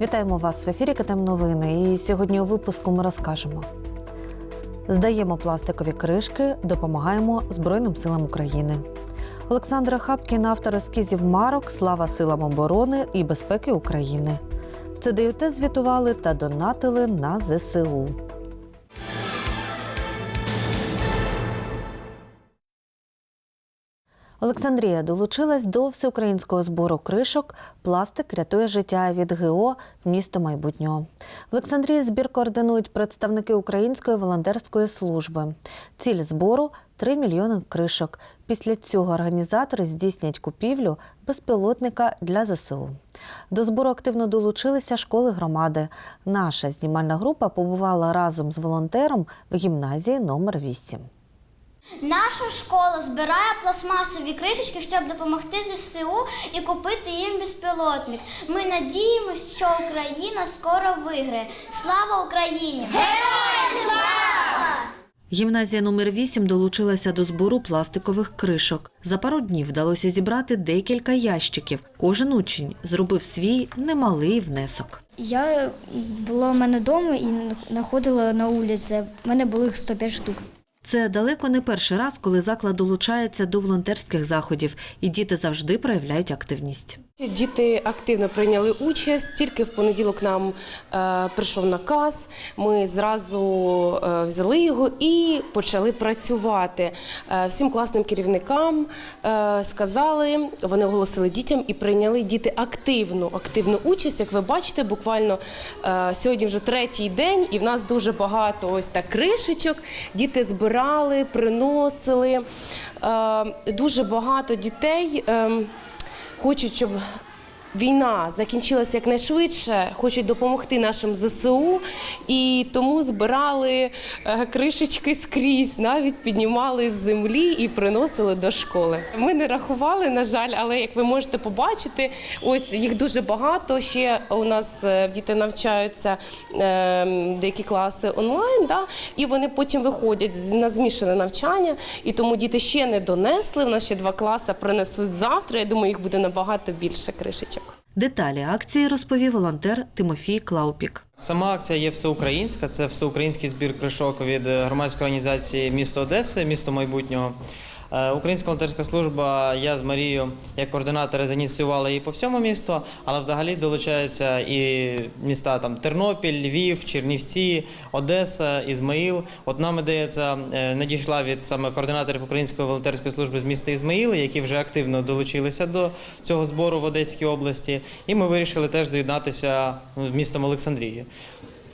Вітаємо вас в ефірі КТМ Новини. І сьогодні у випуску ми розкажемо. Здаємо пластикові кришки, допомагаємо Збройним силам України. Олександра Хапкін, автор ескізів марок, слава силам оборони і безпеки України. ЦДЮТ звітували та донатили на ЗСУ. Олександрія долучилась до всеукраїнського збору кришок Пластик рятує життя від ГО місто майбутнього. В Олександрії збір координують представники Української волонтерської служби. Ціль збору 3 мільйони кришок. Після цього організатори здійснять купівлю безпілотника для ЗСУ. До збору активно долучилися школи громади. Наша знімальна група побувала разом з волонтером в гімназії номер 8. Наша школа збирає пластмасові кришечки, щоб допомогти ЗСУ і купити їм безпілотник. Ми надіємося, що Україна скоро виграє. Слава Україні! Героям слава! Гімназія номер 8 долучилася до збору пластикових кришок. За пару днів вдалося зібрати декілька ящиків. Кожен учень зробив свій немалий внесок. Я була в мене вдома і знаходила на вулиці. У мене було їх 105 штук. Це далеко не перший раз, коли заклад долучається до волонтерських заходів, і діти завжди проявляють активність. Діти активно прийняли участь. Тільки в понеділок нам е, прийшов наказ. Ми зразу е, взяли його і почали працювати. Е, всім класним керівникам е, сказали, вони оголосили дітям і прийняли діти активну, активну участь. Як ви бачите, буквально е, сьогодні вже третій день, і в нас дуже багато ось так кришечок. Діти збирали, приносили. Е, дуже багато дітей. Е, хочуть, щоб війна закінчилася якнайшвидше, хочуть допомогти нашим ЗСУ, і тому збирали е, кришечки скрізь, навіть піднімали з землі і приносили до школи. Ми не рахували, на жаль, але як ви можете побачити, ось їх дуже багато. Ще у нас е, діти навчаються е, деякі класи онлайн, да, і вони потім виходять на змішане навчання, і тому діти ще не донесли. У нас ще два класи принесуть завтра. Я думаю, їх буде набагато більше кришечок. Деталі акції розповів волонтер Тимофій Клаупік. Сама акція є всеукраїнська. Це всеукраїнський збір кришок від громадської організації місто Одеси, місто майбутнього. Е, Українська волонтерська служба, я з Марією як координатори заініціювали її по всьому місту, але взагалі долучаються і міста там Тернопіль, Львів, Чернівці, Одеса, Ізмаїл. От нам ідея е, надійшла від саме координаторів Української волонтерської служби з міста Ізмаїл, які вже активно долучилися до цього збору в Одеській області. І ми вирішили теж доєднатися ну, містом Олександрії.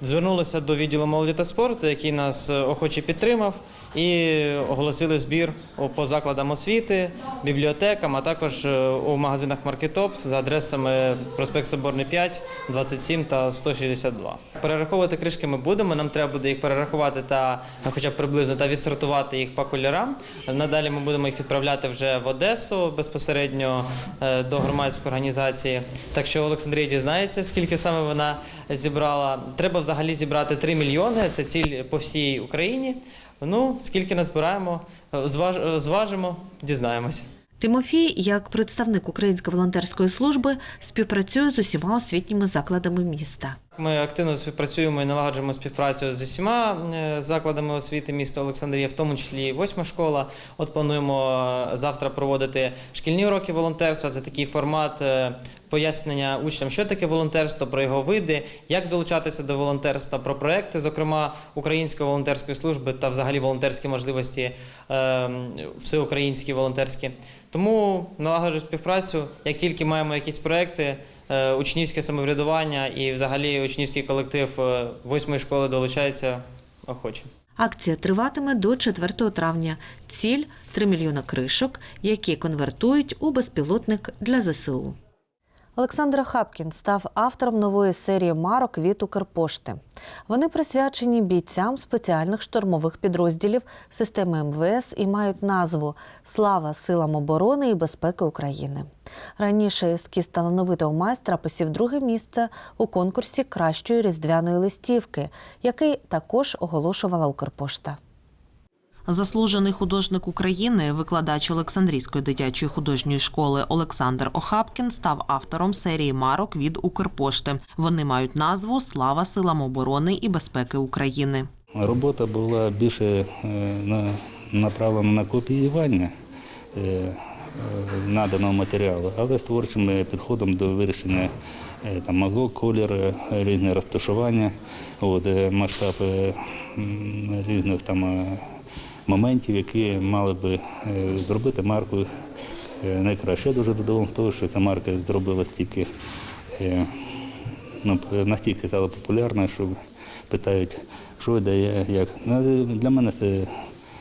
Звернулися до відділу молоді та спорту, який нас е, охоче підтримав, і оголосили збір по закладам освіти, бібліотекам, а також е, у магазинах Маркетоп за адресами проспект Соборний 5, 27 та 162. Перераховувати кришки ми будемо. Нам треба буде їх перерахувати та е, хоча б приблизно та відсортувати їх по кольорам. Надалі ми будемо їх відправляти вже в Одесу безпосередньо е, до громадської організації. Так що Олександрія дізнається, скільки саме вона зібрала. Треба взагалі зібрати 3 мільйони. Це ціль по всій Україні. Ну, скільки назбираємо, е, е, зважимо, дізнаємось. Тимофій, як представник Української волонтерської служби, співпрацює з усіма освітніми закладами міста. Ми активно співпрацюємо і налагоджуємо співпрацю з усіма е, закладами освіти міста Олександрія, в тому числі восьма школа. От плануємо е, завтра проводити шкільні уроки волонтерства. Це такий формат е, пояснення учням, що таке волонтерство, про його види, як долучатися до волонтерства, про проекти, зокрема Української волонтерської служби та взагалі волонтерські можливості всеукраїнські волонтерські. Тому налагоджуємо співпрацю. Як тільки маємо якісь проекти, учнівське самоврядування і взагалі учнівський колектив е, восьмої школи долучається охоче. Акція триватиме до 4 травня. Ціль 3 мільйона кришок, які конвертують у безпілотник для ЗСУ. Олександр Хапкін став автором нової серії марок від Укрпошти. Вони присвячені бійцям спеціальних штурмових підрозділів системи МВС і мають назву Слава силам оборони і безпеки України. Раніше ескіз талановитого майстра посів друге місце у конкурсі кращої різдвяної листівки, який також оголошувала Укрпошта. Заслужений художник України, викладач Олександрійської дитячої художньої школи Олександр Охапкін став автором серії марок від Укрпошти. Вони мають назву Слава силам оборони і безпеки України. Робота була більше е, на- направлена на копіювання е, е, наданого матеріалу, але з творчим підходом до вирішення там, мазок, колір, різне розташування, от, масштаб різних там, моментів, які мали би е, зробити марку е, найкраще. Я дуже задоволений того, що ця марка зробила стільки е, ну, настільки стала популярна, що питають, що де як. Ну, для мене це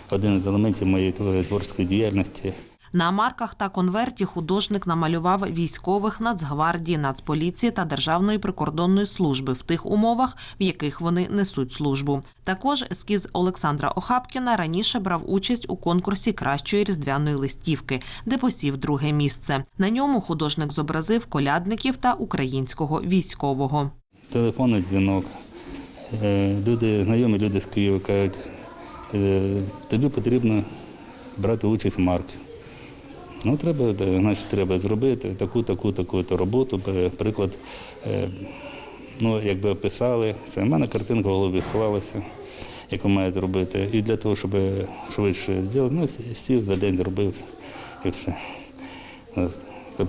один з елементів моєї творчої діяльності. На марках та конверті художник намалював військових Нацгвардії, Нацполіції та Державної прикордонної служби в тих умовах, в яких вони несуть службу. Також ескіз Олександра Охапкіна раніше брав участь у конкурсі кращої різдвяної листівки, де посів друге місце. На ньому художник зобразив колядників та українського військового. Телефонний дзвінок. Е, Люди, знайомі люди з Києва кажуть, е, тобі потрібно брати участь в марці. Ну, треба, е, значить, треба зробити таку, таку, таку роботу. Приклад, е, ну, якби описали, це в мене картинка в голові склалася, яку мають зробити. І для того, щоб швидше зробити, ну, сів за день зробив і все.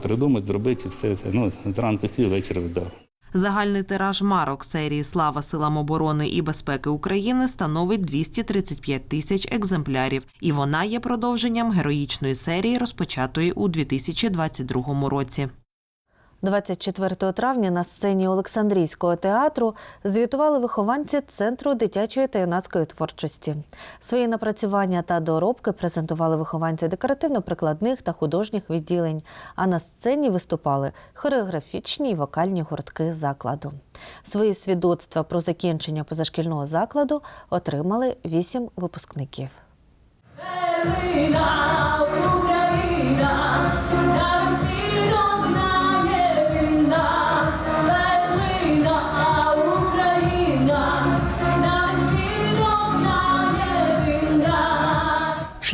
Придумати, зробити, і все це. Ну, зранку сів, ввечері віддав. Загальний тираж марок серії Слава силам оборони і безпеки України становить 235 тисяч екземплярів, і вона є продовженням героїчної серії, розпочатої у 2022 році. 24 травня на сцені Олександрійського театру звітували вихованці Центру дитячої та юнацької творчості. Свої напрацювання та доробки презентували вихованці декоративно-прикладних та художніх відділень, а на сцені виступали хореографічні і вокальні гуртки закладу. Свої свідоцтва про закінчення позашкільного закладу отримали вісім випускників. Україна,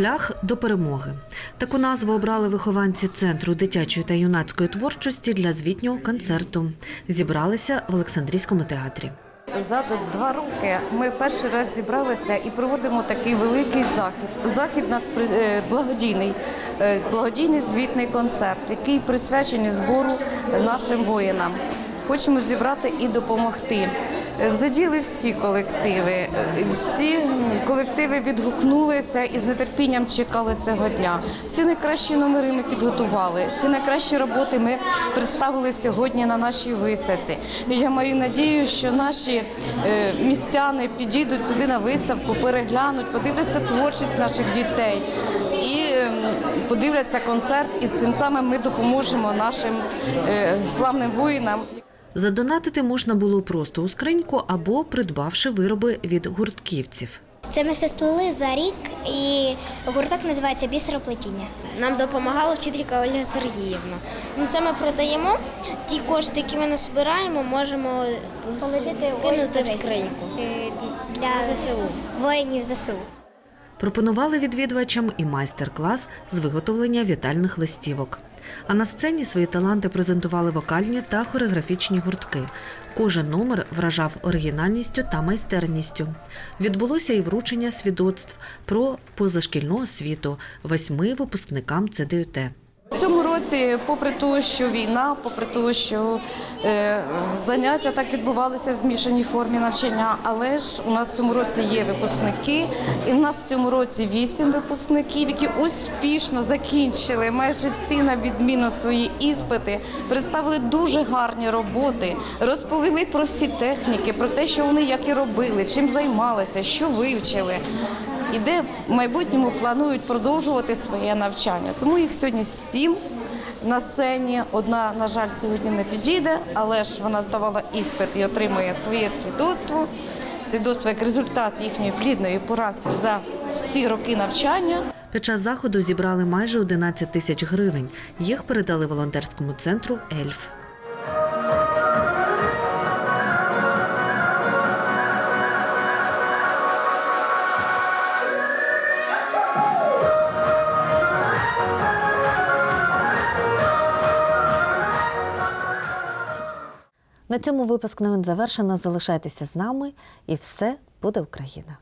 Шлях до перемоги. Таку назву обрали вихованці центру дитячої та юнацької творчості для звітнього концерту. Зібралися в Олександрійському театрі. За два роки ми перший раз зібралися і проводимо такий великий захід. Захід у нас е, благодійний, е, благодійний звітний концерт, який присвячений збору нашим воїнам. Хочемо зібрати і допомогти. Задіяли всі колективи. Е, Всі колективи відгукнулися і з нетерпінням чекали цього дня. Всі найкращі номери ми підготували, всі найкращі роботи ми представили сьогодні на нашій виставці. І я маю надію, що наші е, містяни підійдуть сюди на виставку, переглянуть, подивляться творчість наших дітей і ем, подивляться концерт, і тим самим ми допоможемо нашим е, славним воїнам. Задонатити можна було просто у скриньку або придбавши вироби від гуртківців. Це ми все сплели за рік, і гурток називається Бісероплетіння. Нам допомагала вчителька Ольга Сергіївна. Ну, це ми продаємо. Ті кошти, які ми назбираємо, можемо Положити кинути в скриньку Для ЗСУ. воїнів ЗСУ. Пропонували відвідувачам і майстер-клас з виготовлення вітальних листівок. А на сцені свої таланти презентували вокальні та хореографічні гуртки. Кожен номер вражав оригінальністю та майстерністю. Відбулося і вручення свідоцтв про позашкільну освіту восьми випускникам ЦДЮТ. В цьому році, попри те, що війна, попри те, що е, заняття так відбувалися в змішаній формі навчання, але ж у нас в цьому році є випускники, і в нас в цьому році вісім випускників, які успішно закінчили майже всі на відміну свої іспити, представили дуже гарні роботи, розповіли про всі техніки, про те, що вони як і робили, чим займалися, що вивчили і де в майбутньому планують продовжувати своє навчання. Тому їх сьогодні сім на сцені. Одна, на жаль, сьогодні не підійде, але ж вона здавала іспит і отримує своє свідоцтво. Свідоцтво як результат їхньої плідної праці за всі роки навчання. Під час заходу зібрали майже 11 тисяч гривень. Їх передали волонтерському центру Ельф. На цьому випуск новин завершено. Залишайтеся з нами, і все буде Україна.